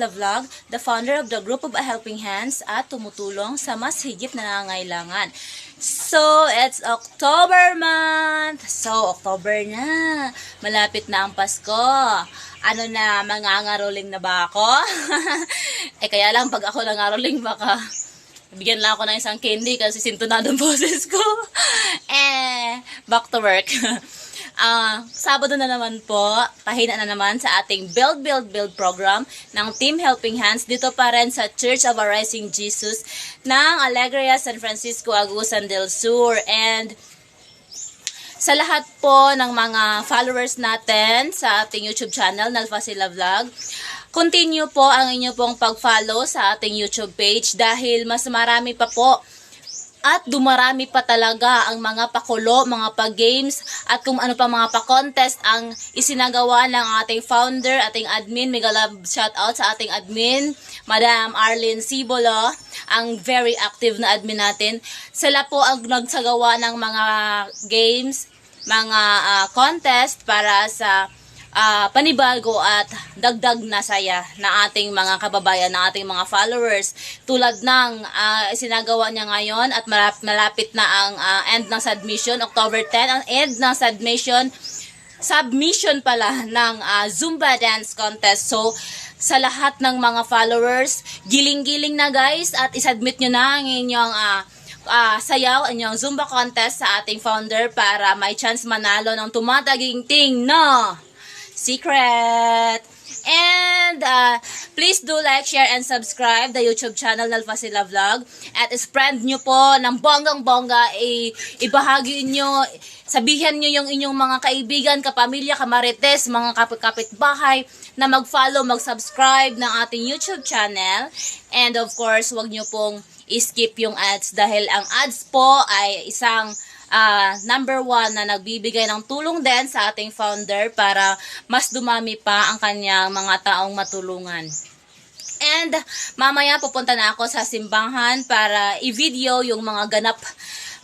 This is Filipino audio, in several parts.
to Nelfa Sila Vlog, the founder of the group of A Helping Hands at tumutulong sa mas higit na nangangailangan. So, it's October month. So, October na. Malapit na ang Pasko. Ano na, mangangaroling na ba ako? eh, kaya lang pag ako nangaroling, baka bigyan lang ako ng isang candy kasi sintonado ang boses ko. eh, back to work. Ah, Sabado na naman po, pahina na naman sa ating Build, Build, Build program ng Team Helping Hands dito pa rin sa Church of Our Jesus ng Alegria San Francisco, Agusan del Sur. And sa lahat po ng mga followers natin sa ating YouTube channel, Nalfasila Vlog, continue po ang inyo pong pag-follow sa ating YouTube page dahil mas marami pa po at dumarami pa talaga ang mga pakulo, mga pa-games, at kung ano pa mga pa-contest ang isinagawa ng ating founder, ating admin. Mega love shout out sa ating admin, Madam Arlene Sibolo, ang very active na admin natin. Sila po ang nagsagawa ng mga games, mga ah, contest para sa ah, panibago at dagdag na saya na ating mga kababayan, na ating mga followers. Tulad ng ah, isinagawa niya ngayon at malap- malapit na ang ah, end ng submission, October 10, ang end ng submission, submission pala ng ah, Zumba Dance Contest. So, sa lahat ng mga followers, giling-giling na guys at isubmit nyo na ang inyong ah, ah, sayaw, inyong Zumba contest sa ating founder para may chance manalo ng tumataginting na secret. And uh, please do like, share, and subscribe the YouTube channel ng Fasila Vlog. At spread nyo po ng bonggang-bongga, i- ibahagi nyo, sabihin nyo yung inyong mga kaibigan, kapamilya, kamarites, mga kapit-kapit-bahay na mag-follow, mag-subscribe ng ating YouTube channel. And of course, wag nyo pong i-skip yung ads dahil ang ads po ay isang ah, number one na nagbibigay ng tulong din sa ating founder para mas dumami pa ang kanyang mga taong matulungan. And mamaya pupunta na ako sa simbahan para i-video yung mga ganap,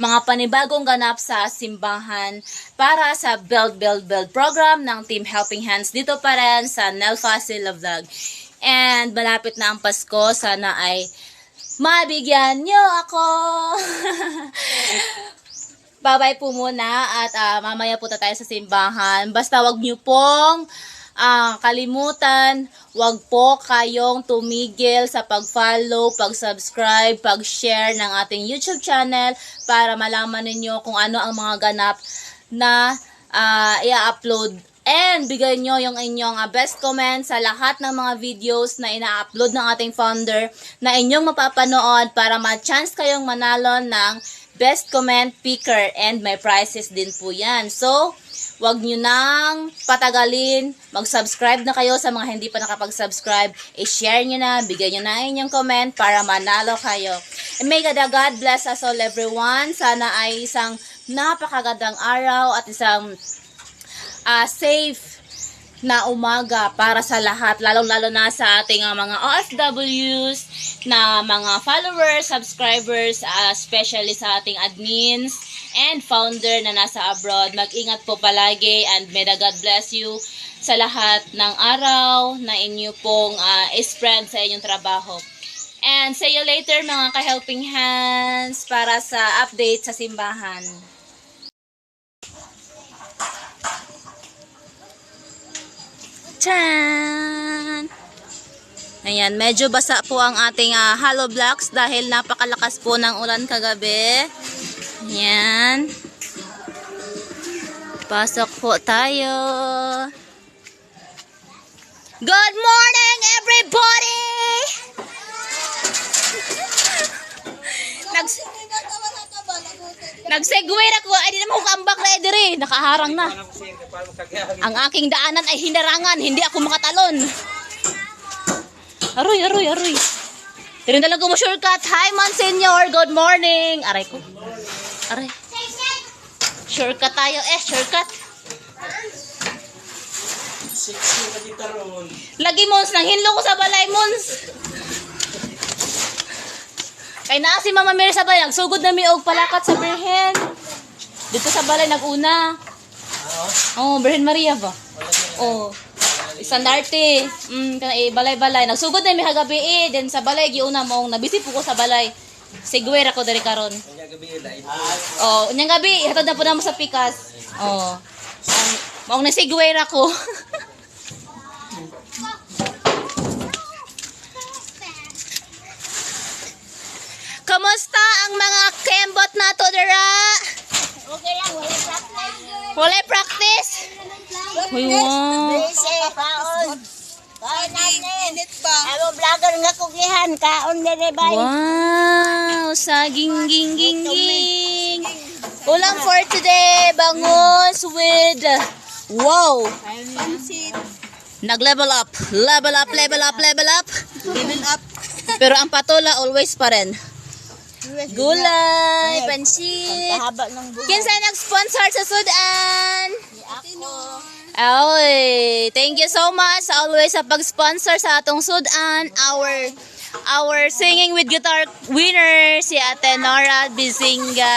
mga panibagong ganap sa simbahan para sa Build, Build, Build program ng Team Helping Hands dito pa rin sa Nelfa Sila Vlog. And malapit na ang Pasko, sana ay mabigyan nyo ako! Babay po muna at ah, mamaya po tayo sa simbahan. Basta wag niyo pong ah, kalimutan, wag po kayong tumigil sa pag-follow, pag-subscribe, pag-share ng ating YouTube channel para malaman ninyo kung ano ang mga ganap na ah, i-upload And bigay nyo yung inyong best comment sa lahat ng mga videos na ina-upload ng ating founder na inyong mapapanood para ma-chance kayong manalo ng best comment picker and may prizes din po yan. So, wag nyo nang patagalin. Mag-subscribe na kayo sa mga hindi pa nakapag-subscribe. I-share nyo na, bigay nyo na inyong comment para manalo kayo. And may God, God bless us all everyone. Sana ay isang napakagandang araw at isang ah, safe na umaga para sa lahat, lalong-lalo na sa ating ah, mga OFWs, na mga followers, subscribers, ah, especially sa ating admins and founder na nasa abroad. Mag-ingat po palagi and may the God bless you sa lahat ng araw na inyo pong ah, spread sa inyong trabaho. And see you later mga ka-helping hands para sa update sa simbahan. Chan! Ayan, medyo basa po ang ating ah, hollow blocks dahil napakalakas po ng ulan kagabi. Ayan. Pasok po tayo. Good morning, everybody! Nags Nag-segue na ko. Ay, di naman ko kaambak na ediri. Nakaharang na. Ang aking daanan ay hinarangan. Hindi ako makatalon. Aroy, aroy, aroy. Pero talaga mo shortcut. Hi, Monsignor. Good morning. Aray ko. Aray. Shortcut tayo eh. Shortcut. Lagi, Mons. Nang hinlo ko sa balay, Mons. Kay naa si Mama Mary sa balay. Nagsugod na mi og palakat sa Birhen. Dito sa balay, naguna. Oo, oh, Birhen Maria ba? Oo. Standarte. Mm, kana eh, balay-balay. Nagsugod na mi kagabi eh. Then sa balay giuna mo nabisi po ko sa balay. Sigwe ra ko diri karon. Oh, unyang gabi hatod na po na mo sa pikas. Oh. Ang maong na sigwe Kamusta ang mga kembot nato dira? Okay lang, wala practice. Wala practice? Uy, wow. Amo vlogger nga kugihan, kaon dire bay. Wow, saging ging ging ging. Ulam for today, bangus with wow. Nag-level up. Level up, level up, level up. Level up. Pero ang patola always pa rin. Gulay, pansit. Kahaba ng buhay. Kinsa nag-sponsor sa Sudan? Ako. Oy, thank you so much always sa pag-sponsor sa atong Sudan. Our our singing with guitar winner si Ate Nora Bizinga.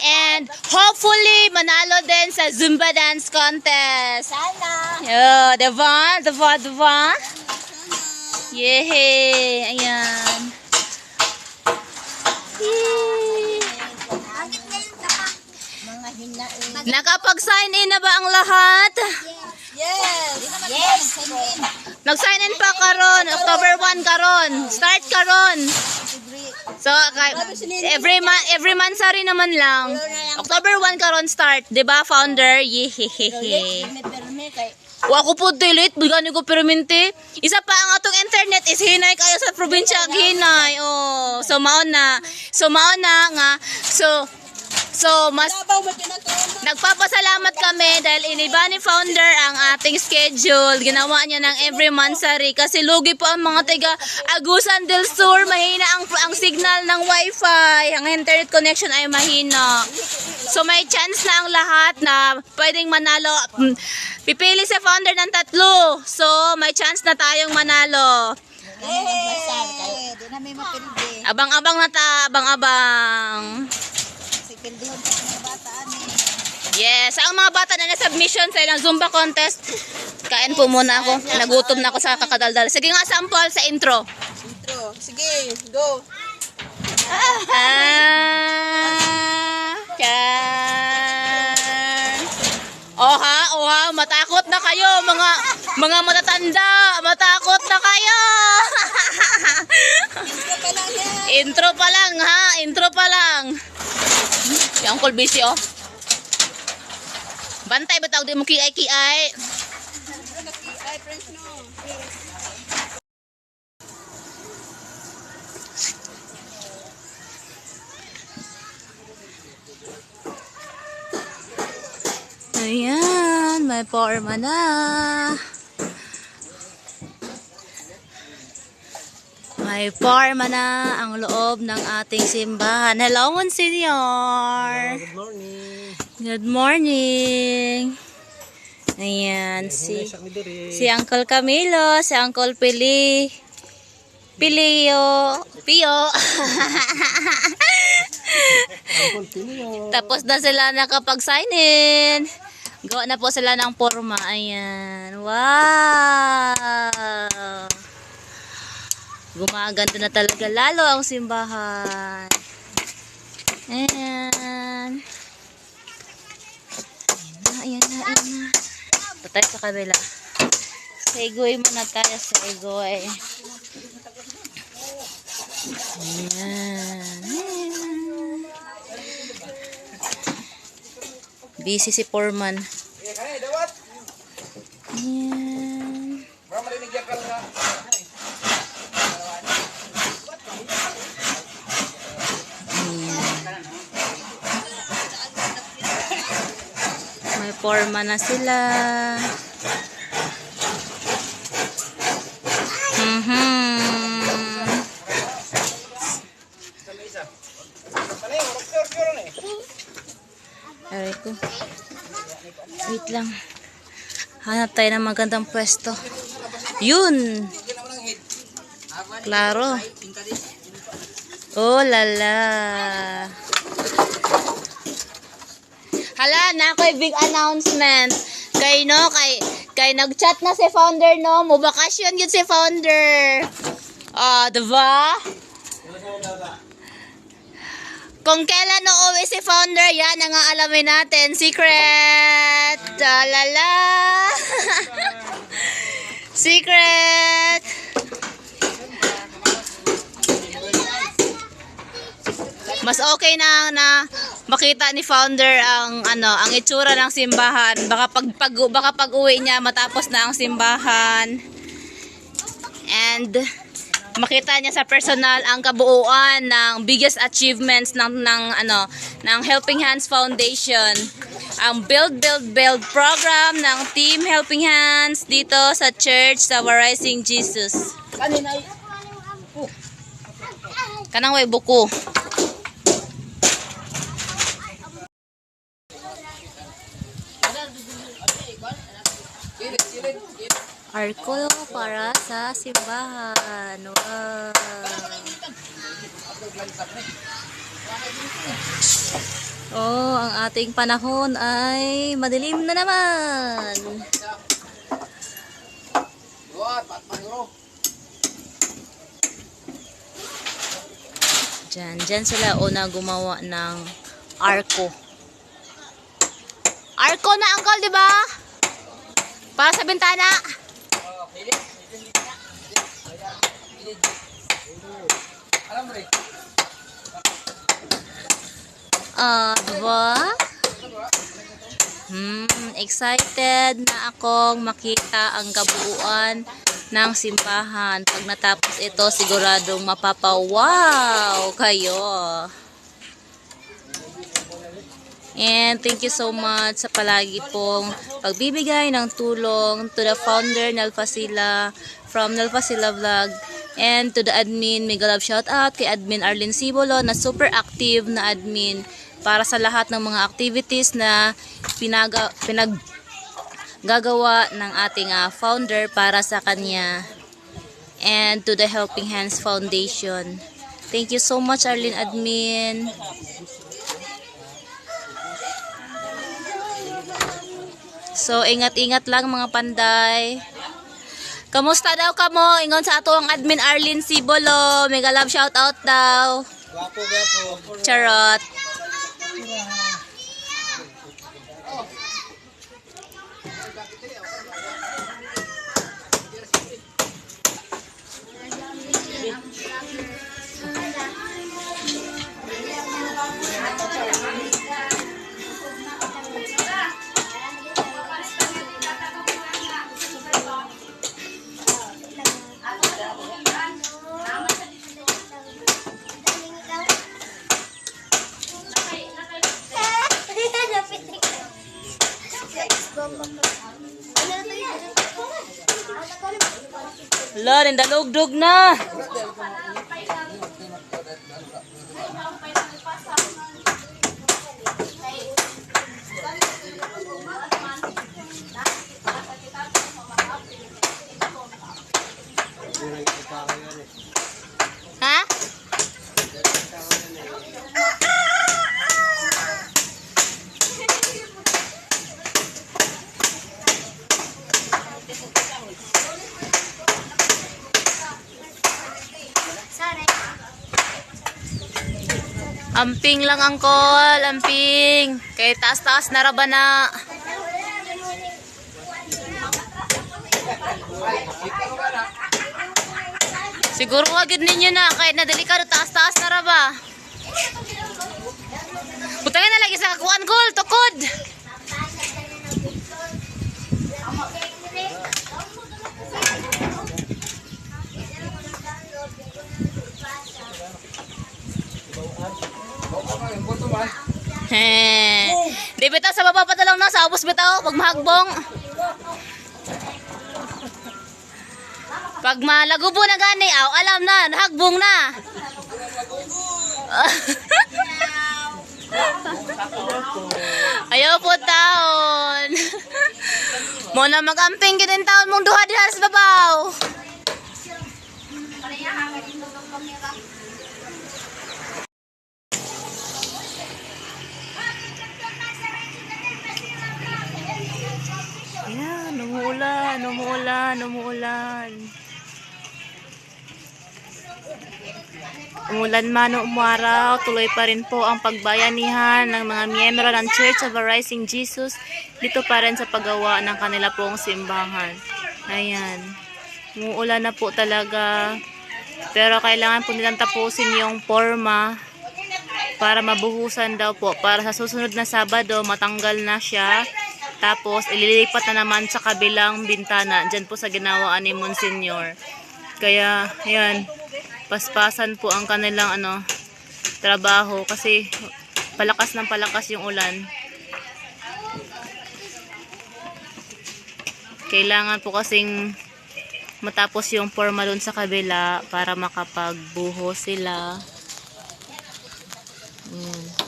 And hopefully manalo din sa Zumba dance contest. Sana. Oh, diba? Diba? Diba? Yehey! Ayan. Nakapag-sign in na ba ang lahat? Yes. Yes. Nag-sign in pa karon, October 1 karon. Start karon. So, every month every month sorry naman lang. October 1 karon start, 'di ba, founder? Yehehehe. Wa ko po delete, bigani ko permente. Isa pa ang atong internet is hinay kayo sa probinsya ag hinay. Oh, so mao na. So mao na nga. So So, mas nagpapasalamat kami dahil iniba ni founder ang ating schedule. Ginawa niya ng every month sari kasi lugi po ang mga taga Agusan del Sur. Mahina ang, ang signal ng wifi. Ang internet connection ay mahina. So, may chance na ang lahat na pwedeng manalo. Mm, Pipili si founder ng tatlo. So, may chance na tayong manalo. Abang-abang na ta, abang-abang. Ani. Yes, ang mga bata na na-submission sa ilang Zumba contest, kain po muna ako. Nagutom na ako sa kakadaldal. Sige nga, sample sa intro. Intro. Sige, go. Ah, yan. Oha, oha, matakot na kayo, mga mga matatanda. Matakot na kayo. Intro pa lang ha? Intro pa lang. Si Uncle Busy, oh. Bantay ba tawag di mo kiay-kiay? Ayan, may forma na. May forma na ang loob ng ating simbahan. Hello, Monsignor. Good morning. Good morning. Ayan, si, si Uncle Camilo, si Uncle Pili. Pilio. Pio. Tapos na sila nakapag-sign in. Gawa na po sila ng forma. Ayan. Wow! Gumaganda na talaga lalo ang simbahan. Ayan. Ayan na, ayan na, ayan na. Tayo sa kabila. Segoy muna tayo, segoy. Ayan. Ayan. Busy si Foreman. Ayan. Ayan. May forma na sila. Lang. Hanap tayo ng magandang pwesto. Yun! Klaro. Oh, lala. Hala, na ako'y big announcement. Kay no, kay Kay nag-chat na si founder no, mo bakasyon yun si founder. Ah, diba? Kung kailan na uwi si founder, yan ang aalamin natin. Secret! Talala! Secret! Mas okay na na makita ni founder ang ano, ang itsura ng simbahan. Baka pag, pag baka pag-uwi niya matapos na ang simbahan. And makita niya sa personal ang kabuuan ng biggest achievements ng ng ano ng Helping Hands Foundation. Ang Build Build Build program ng Team Helping Hands dito sa Church sa Rising Jesus. Kanang way buko. Arko para sa simbahan. Wow. Oh, ang ating panahon ay madilim na naman. Diyan, diyan sila una gumawa ng arko. Arko na, uncle, di ba? Para sa bintana. Ah, diba? Hmm, excited na akong makita ang kabuuan ng simbahan. Pag natapos ito, siguradong mapapawaw kayo. And thank you so much sa palagi pong pagbibigay ng tulong to the founder Nel Fasila from Nel Fasila Vlog and to the admin mega love shout out kay admin Arlene Sibolo na super active na admin para sa lahat ng mga activities na pinaga, pinag gagawa ng ating ah, founder para sa kanya and to the Helping Hands Foundation. Thank you so much Arlene admin. So, ingat-ingat lang mga panday. Kamusta daw kamo? Ingon sa ato ang admin Arlene Sibolo. Mega love shout out daw. Gwapo. Charot. Hala, nindalugdog na. Ha? Amping lang angkol, amping. Kay taas-taas na raba na. Siguro agad ninyo na, kahit na delikado taas-taas na raba. Butangin na lagi sa kakuan gol, tukod. He. Di bitaw sa baba pa lang na, sa ubos bitaw, pag mahagbong. Pag malagubo na gani, aw, alam na, nahagbong na. Ayaw po taon. Mo na magamping gid taon mong duha diha sa babaw. Ayan, umuulan, umuulan, umuulan. Umulan man o umaraw, tuloy pa rin po ang pagbayanihan ng mga miyembro ng Church of the Rising Jesus dito pa rin sa paggawa ng kanila pong simbahan. Ayan. Umuulan na po talaga. Pero kailangan po nilang tapusin yung forma para mabuhusan daw po. Para sa susunod na Sabado, matanggal na siya. Tapos, ililipat na naman sa kabilang bintana. Diyan po sa ginawaan ni Monsignor. Kaya, ayan, paspasan po ang kanilang ano, trabaho kasi palakas ng palakas yung ulan. Kailangan po kasing matapos yung forma dun sa kabila para makapagbuho sila. Ayan.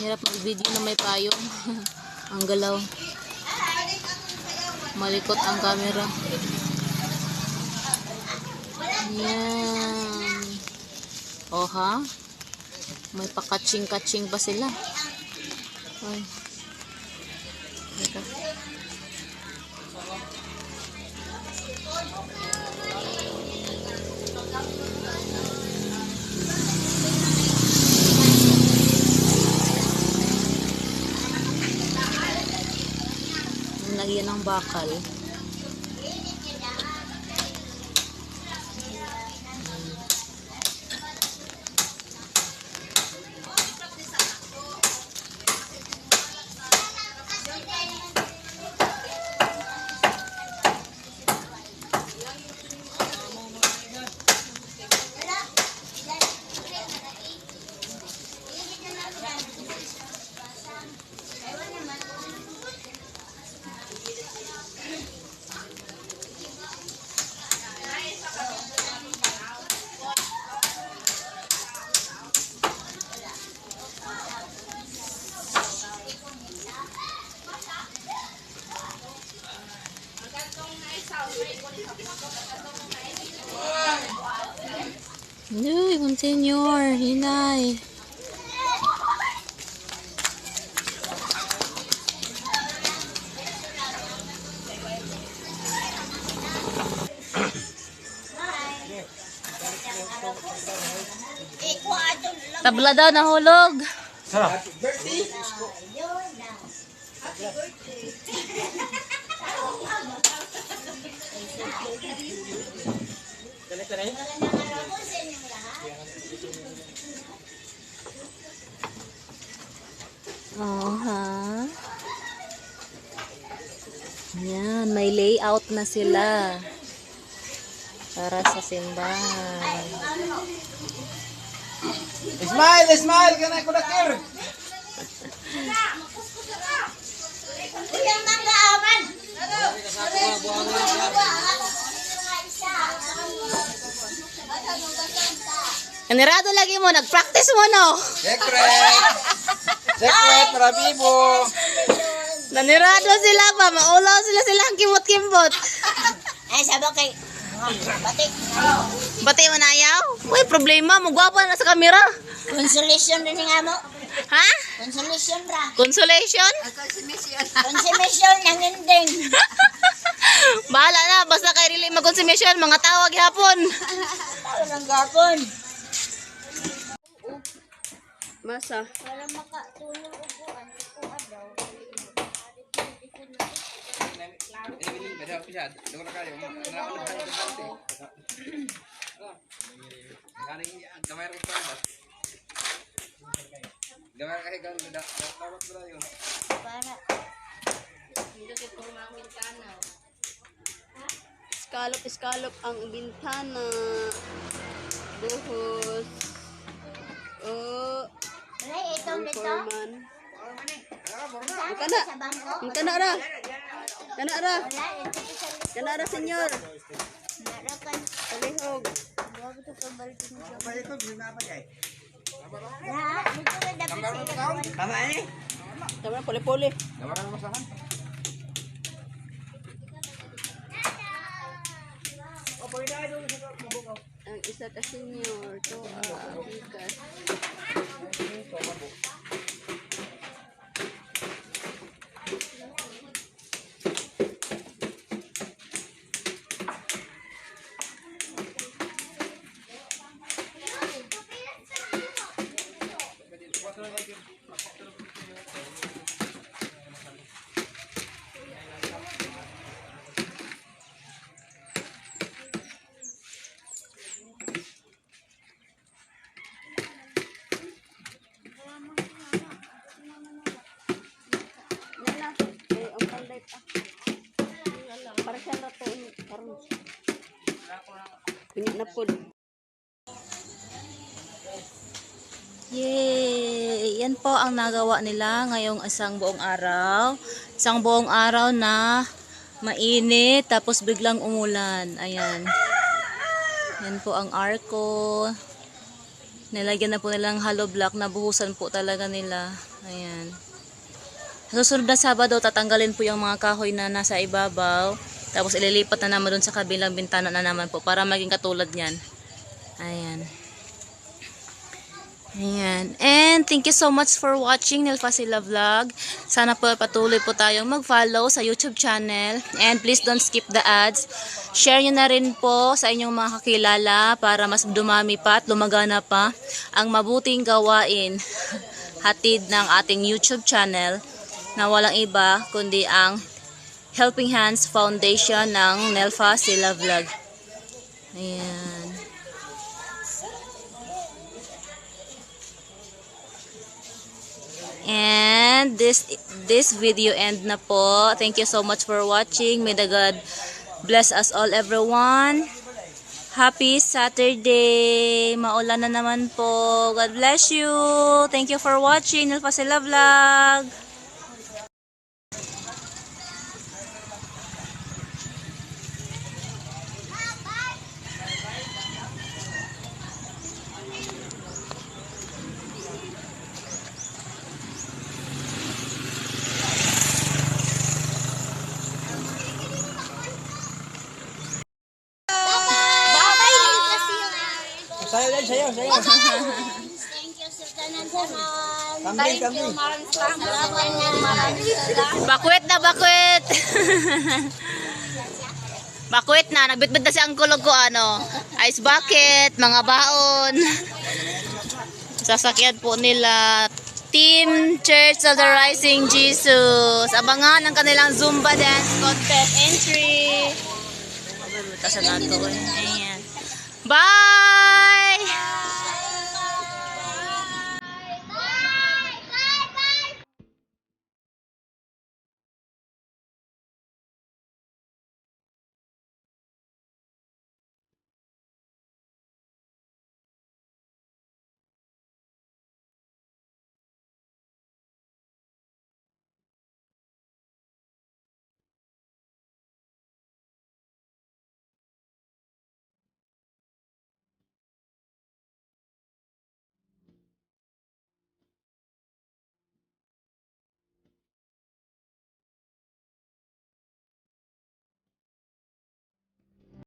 Hirap mag-video na may payong. ang galaw. Malikot ang camera. Ayan. O ha? May pakaching-kaching pa sila. Ay. Teka. Lagyan ng bakal. Tabla daw, nahulog. Oh, ha? Yan, may layout na sila. Para sa simbahan. Smile, smile, kana ko dakir. Kuya mangga aman. Kanirado lagi mo, nag-practice mo, no? Secret. Secret para vivo. Nanirado sila pa, maulaw sila silang kimot-kimot. Ay, sabi ko kay... Bati mo na ayaw? Uy, problema, magwapa na sa kamera. Consolation rin nga mo. Ha? Consolation ra. Consolation? Consummation ng ending. Bahala na, basta kay rili mag-consummation, mga tawag hapon. Tao ng gapon. Masa? Para makatulong upuan. Upuan daw. Para. Eskalop-eskalop ang bintana. Buhos. Oh, Ay, itong dito. foreman. Saan Kana. kana ra. Kana ra. Ito sa likod. Kana ra, senyor. Narakan. Palihog. Bago ito kabalik mo siya. Lahat, dito ka dapat. Tama eh. Tama na, puli-puli. Dawakan mo masahan. Ang isa ka senyor. To, ah, bigas. Kunya na po. Yay! Yan po ang nagawa nila ngayong isang buong araw. Isang buong araw na mainit tapos biglang umulan. Ayan. Yan po ang arko. Nilagyan na po nilang hollow block na buhusan po talaga nila. Ayan. Susunod na Sabado, tatanggalin po yung mga kahoy na nasa ibabaw. Tapos ililipat na naman doon sa kabilang bintana na naman po para maging katulad niyan. Ayan. Ayan. And thank you so much for watching Nelfasila Vlog. Sana po patuloy po tayong mag-follow sa YouTube channel. And please don't skip the ads. Share nyo na rin po sa inyong mga kakilala para mas dumami pa at lumagana pa ang mabuting gawain hatid ng ating YouTube channel na walang iba kundi ang Helping Hands Foundation ng Nelfa Sila Vlog. Ayan. And this this video end na po. Thank you so much for watching. May the God bless us all everyone. Happy Saturday. Maulan na naman po. God bless you. Thank you for watching. Nilpasila Vlog. Sayo din, sayo, sayo. Thank you sa tanan sa maraming salamat. Bakwit na, bakwit. bakwit na. Nagbitbit na si ang kulog ko, ano. Ice bucket, mga baon. Sasakyan po nila. Team Church of the Rising Jesus. Abangan ang kanilang Zumba dance contest entry. Ayan. Bye!